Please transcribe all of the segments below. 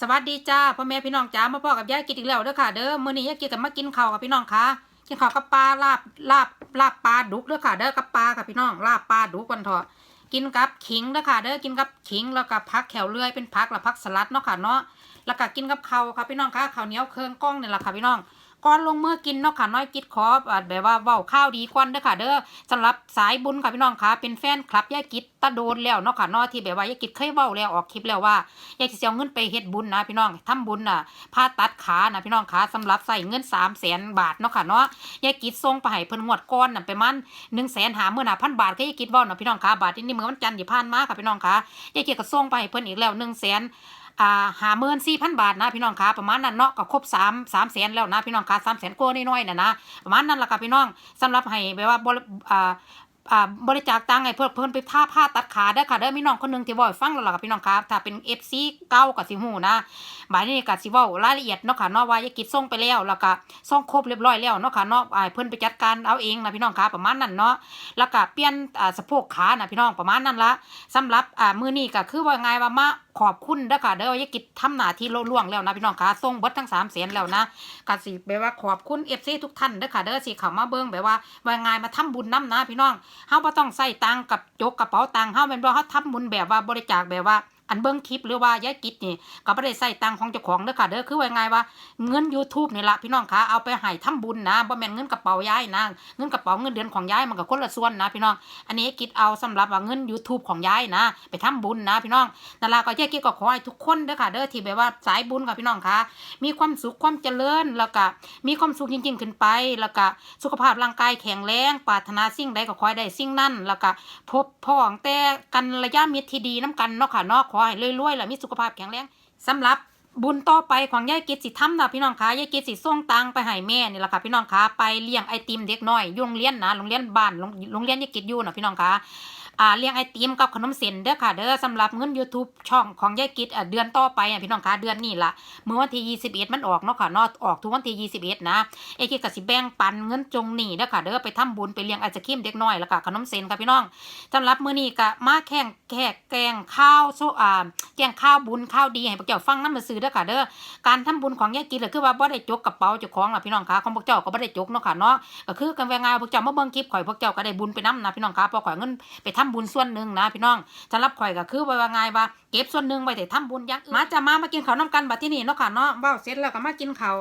สวัสดีจ้าพ่อแม่พี่น้องจ้ามาพ่อกับยายกินอีกแล้วเด้อค่ะเด้อมื้อนี้ยายกินกับมากินข้าวกับพี่น้องค่ะกินข้าวกับปลาลาบลาบลาบปลาดุกเด้อค่ะเด้อกับปลาค่ะพี่น้องลาบปลาดุกวันเถอะกินกับขิงเด้อค่ะเด้อกินกับขิงแล้วก็ผักแขวเลื่อยเป็นผักและผักสลัดเนาะค่ะเนาะแล้วก็กินกับข้าวค่ะพี่น้องค่ะข้าวเหนียวเครื่องก้องเนี่แหละค่ะพี่น้อง ก่อนลงมือกินเนาะค่ะน้อยกิดขออ่าแบบว่าเว้าข้าวดีก่อนเด้อค่ะ เด้อสำหรับสายบุญค่ะพี่น้องค่ะเป็นแฟนคลับยายกิดตะโดนแล้วเนาะค่ะเนาะที่แบบว่ายายกิดเคยเว้าแล้วออกคลิปแล้วว่าอยากสิเอาเงินไปเฮ็ดบุญนะพี่น้องทำบุญน่ะผ่าตัดขานะพี่น้องขาสำหรับใส่เงิน3 0 0แสนบาทเนาะค่ะเนาะยายกิดส่งไปให้เพิ่นงวดก่อนน่ะไประมาณ1 5 0 0 0 0 0พันบาทก็ยายกิดเว้าน่ะพี่น้องขาบาทนี้เมื้อวันจันทร์ที่ผ่านมาค่ะพี่น้องขายายกิดก็ส่งไปให้เพิ่นอีกแล้ว1 0 0 0 0 0 อ่าหาเมินสี่พันบาทนะพี่น้องคะประมาณนั้นเนาะก็ครบสามสามแสนแล้วนะพี่น้องคะสามแสนกว่าน้อยๆน่ะนะประมาณนั้นละค่ะพี่น้องสำหรับให้แบบว่าบริอ่า อ่าบริจาคตังค์ให้เพื่อนเพื่อนไปท่าผ้าตัดขาได้ค่ะเด้อมีน้องคนหนึงที่บอกให้ฟังแล้วล่ะค่ะพี่น้องครับถ้าเป็น FC เก้ากับสิหูนะบายนี้ก็สิเว้ารายละเอียดเนาะค่ะเนาะว่ายายกิจส่งไปแล้วแล้วก็ส่งครบเรียบร้อยแล้วเนาะค่ะเนาะอ่าเพิ่นไปจัดการเอาเองนะพี่น้องครับประมาณนั้นเนาะแล้วก็เปลี่ยนอ่าสะโพกขานะพี่น้องประมาณนั้นละสำหรับอ่ามื้อนี้ก็คือว่าไงว่ามาขอบคุณเด้อค่ะเด้อยายกิจทำหน้าที่โลล่วงแล้วนะพี่น้องค่ะส่งเบิดทั้ง3แสนแล้วนะก็สิแบบว่าขอบคุณ FC ทุกท่านเด้อค่ะเด้อสิเข้ามาเบิ่งแบบว่าว่าไงมาทำบุญนํนะพี่น้องเฮาบ่ต้องใส่ตังกับจกกระเป๋าตังเฮาแม่นบ่เฮาทำบุญแบบว่าบริจาคแบบว่า อันเบิ่งคลิปหรือว่ายายกิจนี่ก็บ่ได้ใส่ตังของเจ้าของเด้อค่ะเด้อคือว่าไงว่าเงิน YouTube นี่ละพี่น้องคะเอาไปให้ทำบุญนะบ่แม่นเงินกระเป๋ายายนะเงินกระเป๋าเงินเดือนของยายมันก็คนละส่วนนะพี่น้อง อันนี้กิจเอาสำหรับว่าเงิน YouTube ของยายนะ ไปทำบุญนะพี่น้องนั่นล่ะก็ยายกิจก็ขอให้ทุกคนเด้อค่ะเด้อที่แบบว่าสายบุญค่ะพี่น้องคะมีความสุขความเจริญแล้วก็มีความสุขจริง ๆ ขึ้นไป แล้วก็สุขภาพร่างกายแข็งแรงปรารถนาสิ่งใดก็ขอให้ได้สิ่งนั้นแล้วก็พบพ้องแต่กันระยะมิตรที่ดีน้กันเนาะค่ะเนาะอให้รวยๆและมีสุขภาพแข็งแรงสำหรับบุญต่อไปของยายกิจสิทำนะพี่น้องคะยายกิจสิส่งตังไปให้แม่นี่แหละค่ะพี่น้องคะไปเลี้ยงไอติมเด็กน้อยโรงเรียนนะโรงเรียนบ้านโรงโรงเรียนยายกิจอยู่นะพี่น้องคะ อ่าเลี้ยงไอติมกับขนมเส้นเด้อค่ะ เด้อสำหรับเงิน YouTube ช่องของยายกิจเดือนต่อไปอะพี่น้องคะเดือนนี้ละเมื่อวันที่21 มันออกเนาะค่ะเนาะออกทุกวันที่21 นะไอ้กิจก็สิแบ่งปันเงินจงหนี้เด้อค่ะเด้อไปทำบุญไปเลี้ยงไอศครีมเด็กน้อยแล้วก็ขนมเส้นค่ะพี่น้องสำหรับมื้อนี้ก็มาแข่งแขกแกงข้าวโซอ่าแกงข้าวบุญข้าวดีให้พวกเจ้าฟังนำมาซื้อเด้อค่ะเด้อการทำบุญของยายกินก็คือว่าบ่ได้จกกระเป๋าเจ้าของล่ะพี่น้องค่ะของพวกเจ้าก็บ่ได้จกเนาะค่ะเนาะก็คือกันว่าไงพวกเจ้ามาเบิ่งคลิปข่อยพวกเจ้าก็ได้บุญไปนํนะพี่น้องคะพราะข่อยเงินไปทำบุญส่วนหนึ่งนะพี่น้องสำหรับข่อยก็คือว่าไงว่าเก็บส่วนหนึ่งไว้แต่ทำบุญย่างอื่นมาจะมามากินข้าวนํกันบัดที่นี่เนาะค่ะเนาะเว้าเสร็จแล้วก็มากินข้าว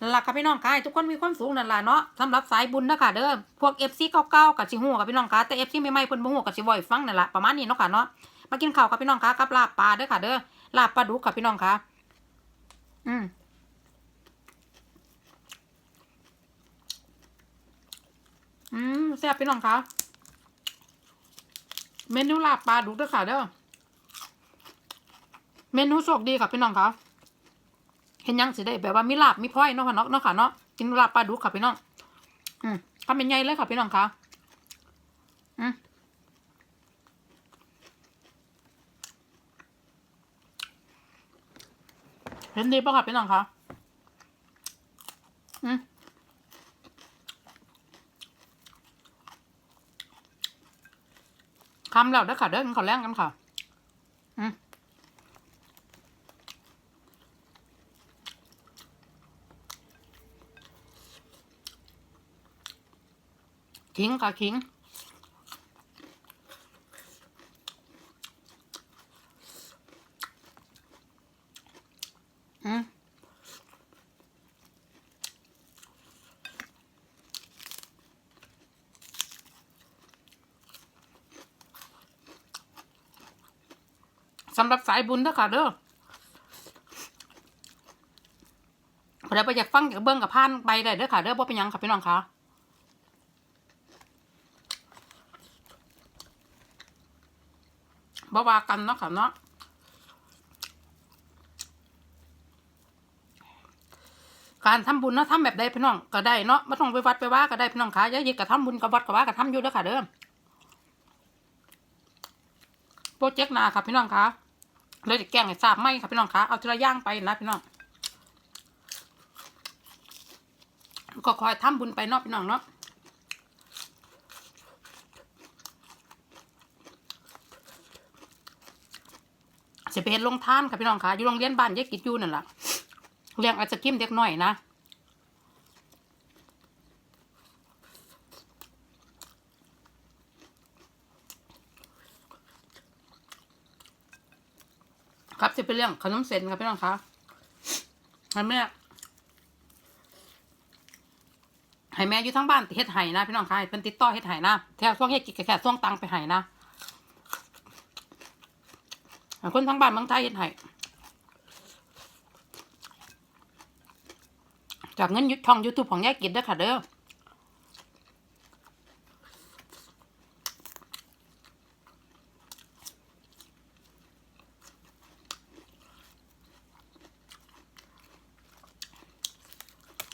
นั่นล่ะค่ะพี่น้องค่ะทุกคนมีความสุขนั่นแหละเนาะสำหรับสายบุญนะค่ะเด้อพวก FC เก่าๆกับสิฮู้กับพี่น้องค่ะแต่ FC ใหม่ๆเพิ่นบ่ฮู้กับสิบ่ให้ฟังนั่นแหละประมาณนี้เนาะค่ะเนาะมากินข้าวกับพี่น้องค่ะกับลาบปลาเด้อค่ะเด้อลาบปลาดุกค่ะพี่น้องค่ะอืมอืมแซ่บพี่น้องค่ะ เมนูลาบปลาดุกเด้อค่ะเด้อเมนูโชคดีค่ะพี่น้องค่ะเห็นยังสิได้แบบว่ามีลาบมีพ้อยเนาะค่ะเนาะเนาะค่ะเนาะกินลาบปลาดุกค่ะพี่น้อง อืมทำเป็นไงเลยค่ะพี่น้องค่ะอืมเห็นดีป่ะค่ะพี่น้องค่ะอืมำแล้วเด้อค่ะเด้อกินข้าแรงกันค่ะอืมขิงค่ะขิง สำหรับสายบุญเด้อค่ะเด้อเดี๋ยวไปอยากฟังอยากเบิ้งกับพานไปได้เด้อค่ะเด้อบ่เป็นยังค่ะพี่น้องค่ะบ่ว่ากันเนาะค่ะเนาะการทำบุญเนาะทำแบบใดพี่น้องก็ได้เนาะไม่ต้องไปวัดไปว่าก็ได้พี่น้องค่ะอย่าหยิกกระทำบุญกับวัดกับว่ากับทำอยู่เด้อค่ะเด้อโปรเจกต์นาค่ะพี่น้องค่ะ เลยจะแกงให้ทราบไหมค่ะพี่น้องคะเอาทีละย่างไปนะพี่น้องก็คอยทำบุญไปเนาะพี่น้องเนาะจะไปเห็นลงท่านค่ะพี่น้องคะอยู่โรงเรียนบ้านยายกิจอยู่นั่นแหละเรียงอาจจะกิมเด็กหน่อยนะ ครับจะเป็นเรื่องขนมเส้นครับพี่น้องคะให้แม่ให้แม่อยู่ทั้งบ้านเฮ็ดไห้นะพี่น้องคะเพิ่นติดต่อเฮ็ดไห้นะแค่ช่วงเฮ็ดกิจแค่ช่วงตังไปไห้นะคนทั้งบ้านเมืองไทยเฮ็ดไห้จากเงินยุช่องยูทูบของยายกิจเด้อค่ะเด้อ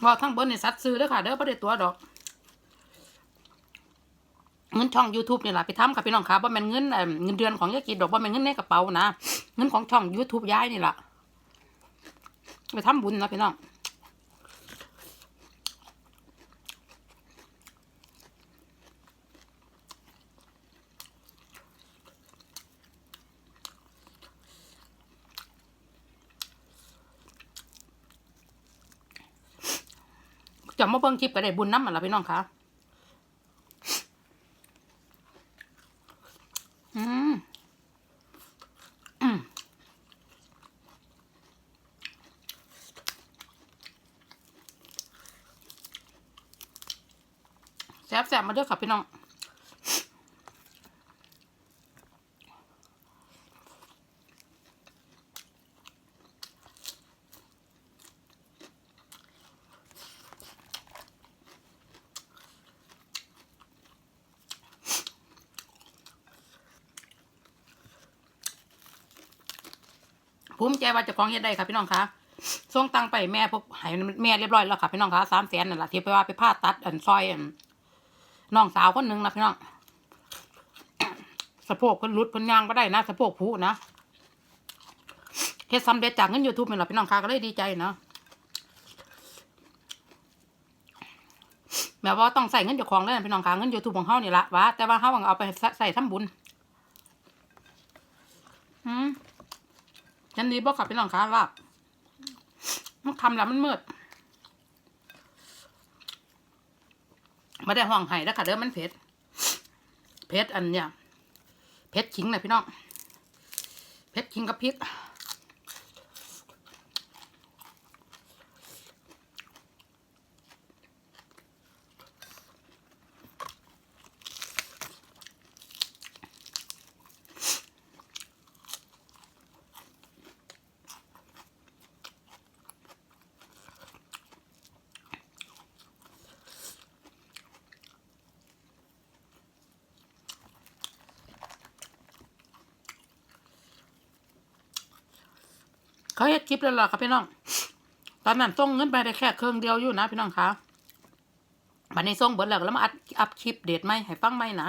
บอกทั้งเบิร์ในสัตว์ซื้อเด้อค่ะเด้อประเดี๋ยวตัวดอกเงินช่อง YouTube นี่แหละไปทำกับพี่น้องค่ะว่ามันเงินเงินเดือนของยายกิดดอกว่ามันเงินในกระเป๋านะ เงินของช่อง YouTube ย้ายนี่แหละไปทำบุญนะพี่น้อง จะมาเบิ่งคลิปก็ได้บุญน้ำมันละพี่น้องค่ะอืมแซ่บแซ่บมาเด้อค่ะพี่น้อง ภูมิใจว่าจะของเฮ็ดได้ค่ะพี่น้องคะส่งตังไปแม่พวกให้แม่เรียบร้อยแล้วค่ะพี่น้องคะสามแสนนั่นแหละที่ไปว่าไปผ่าตัดอันซอยอันน้องสาวคนหนึ่งนะพี่น้องสะโพกคนรุดคนยางก็ได้นะสะโพกผู้นะเฮ็ดสำเร็จจากเงินยูทูบนี่แหละพี่น้องคะก็เลยดีใจเนาะแบบว่าต้องใส่เงินเจ้าของเลยนะพี่น้องคะเงินยูทูบของเขานี่ละวะแต่ว่าเขาเอาไปใส่ทำบุญอืม ยันนี้บอกกับพี่น้องคะลาบมันทำแล้วมันมืดไม่ได้ห้องไห้แล้วค่ะเด้อมันเผ็ดเผ็ดอันเนี้ยเผ็ดขิงนะพี่น้องเผ็ดขิงกับพริก เขาเฮ็ดคลิปแล้วล่ะครับพี่น้อง ตอนนั้นส่งเงินไปได้แค่เครื่องเดียวอยู่นะพี่น้องคะบันนี้ส่งเบิดแล้วแล้วมาอัดอัพคลิปเดทไหมให้ฟังไหมนะ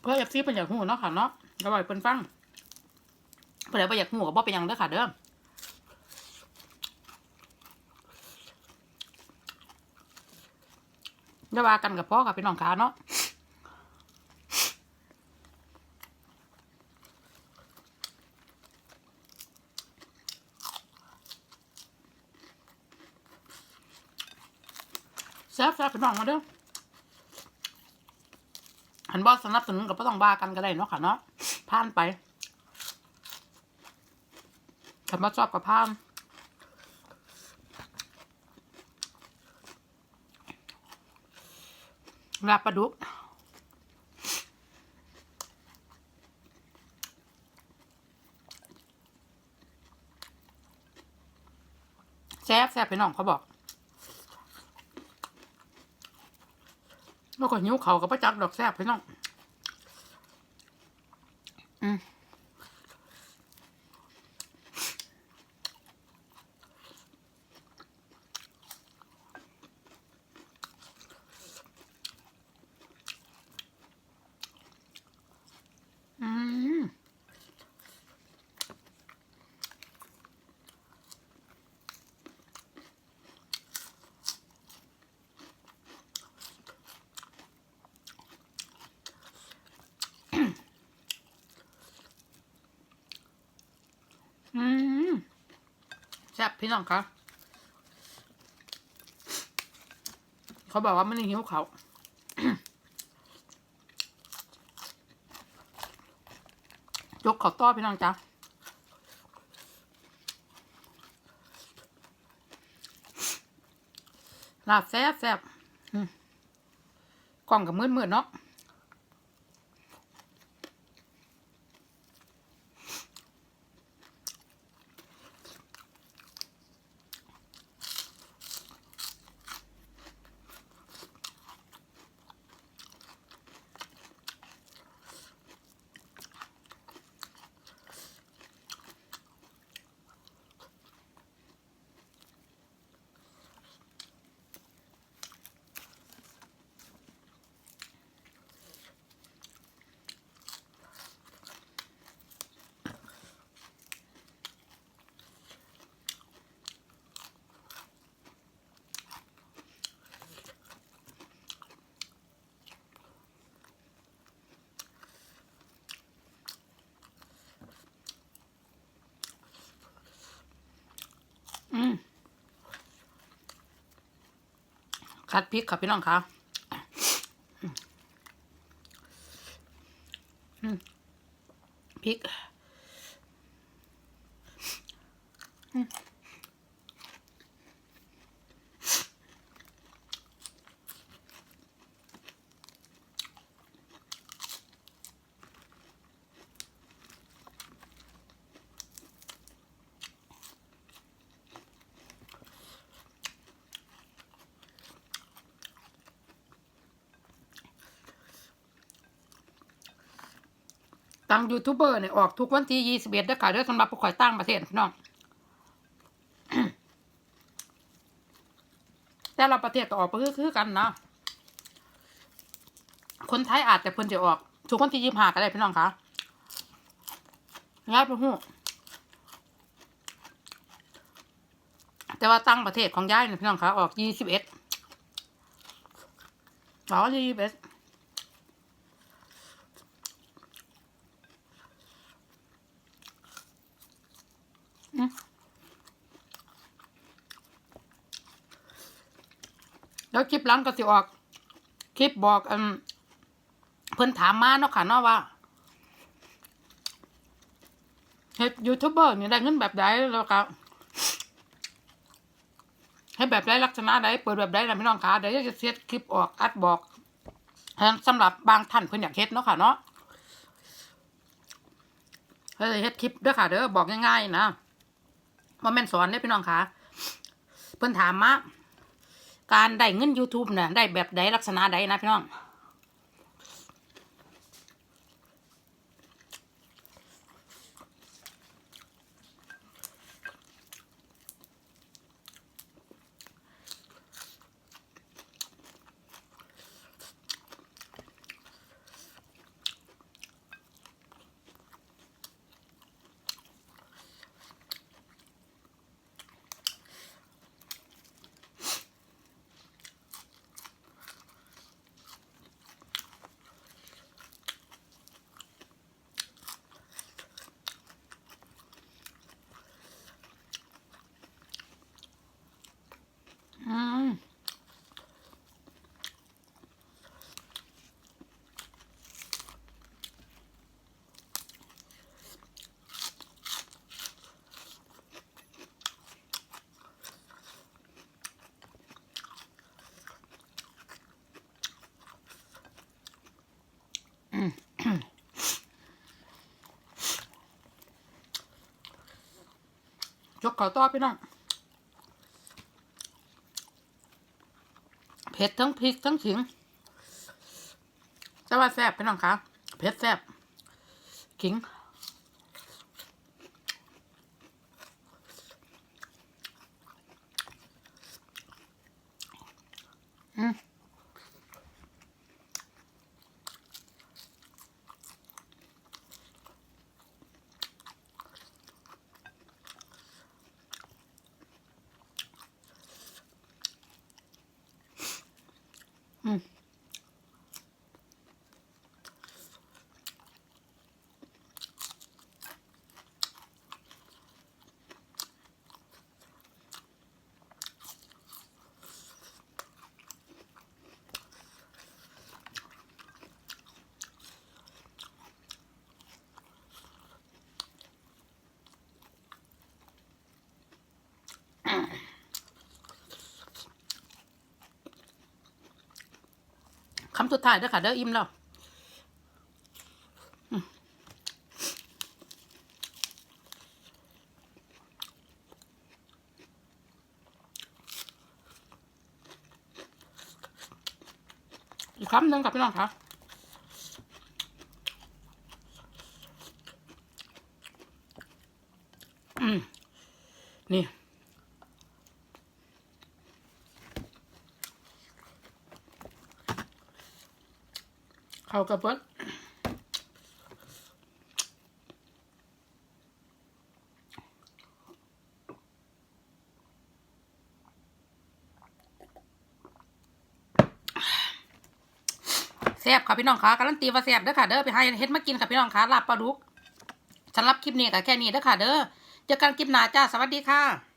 เพื่อเอฟซีเป็นอยากหูเนาะค่ะเนาะอาไว้เพิ่นฟังเพื่ออยากหูก็บอกไปนยังเด้อค่ะเด้ออย่าว่ากันกับพ่อกับพี่น้องขาเนาะ ซ่บแซ่บพี่น้องมาเด้อหันบอสสนับสนุนกับพ่ต้องบ้ากันก็ได้เนาะค่ะเนาะผ่านไปถ้ามาชอบกับผ่านลาบปลาดุกแซ่บแซ่บพี่น้องเขาบอก แล้วก็หิวเขากับประจักดอกแซบพี่น้อง อืมอืม แซ่บพี่น้องคะเขาบอกว่าไม่ได้หิวเขายกเขาต้อพี่น้องจ้ะลาบแซ่บแซ่บกล่องกับมืดมืดๆเนาะ คัดพริกค่ะพี่น้องค่ะ ตั้งยูทูบเบอร์เนี่ยออกทุกวันที่ยี่สิบเอ็ดด้วยค่ะเด้อสำหรับผู้ข่อยตั้งประเทศพี่น้องแต่ละประเทศก็ออกไปคือคือกันนะ คนไทยอาจจะเพิ่นจะออกทุกวันที่ยี่ห้าก็ได้พี่น้องคะย้ายไปหูแต่ว่าตั้งประเทศของย้ายเนี่ยพี่น้องคะออกยี่สิบเอ็ดบอกว่ายี่สิบเอ็ด แล้วคลิปหลังก็สิออก คลิปบอกอันเพิ่นถามมาเนาะค่ะเนาะว่าเฮ็ดยูทูบเบอร์นี่ได้เงินแบบใดแล้วก็ให้แบบใดลักษณะใดเปิดแบบใดล่ะพี่น้องคะเดี๋ยวจะเซตคลิปออกอัดบอกสำหรับบางท่านเพิ่อนอยากเฮ็ดเนาะค่ะเนาะเฮ้ยเฮ็ดคลิปเด้อค่ะเด้อบอกง่ายๆนะว่าแม่นสอนเด้พี่น้องค่ะเพิ่อนถามมา การได้เงิน YouTube เนี่ยได้แบบใดลักษณะใดนะพี่น้อง กขอต่อพี่น้องเผ็ดทั้งพริกทั้งขิงจะว่าแซ่บพี่น้องคะเผ็ดแซ่บขิง อืมอืม คำสุดท้ายเด้อค่ะเด้ออิ่มแล้วอีกคำหนึ่งกับพี่น้องค่ะอืม นี่ เขากระเบิดแซ่บค่ะพี่น้องค่ะการันตีว่าแซ่บเด้อค่ะเด้อไปให้เฮ็ดมากินค่ะพี่น้องค่ะลาบปลาดุกสำหรับคลิปนี้ก็แค่นี้เด้อค่ะเด้อเจอกันคลิปหน้าจ้าสวัสดีค่ะ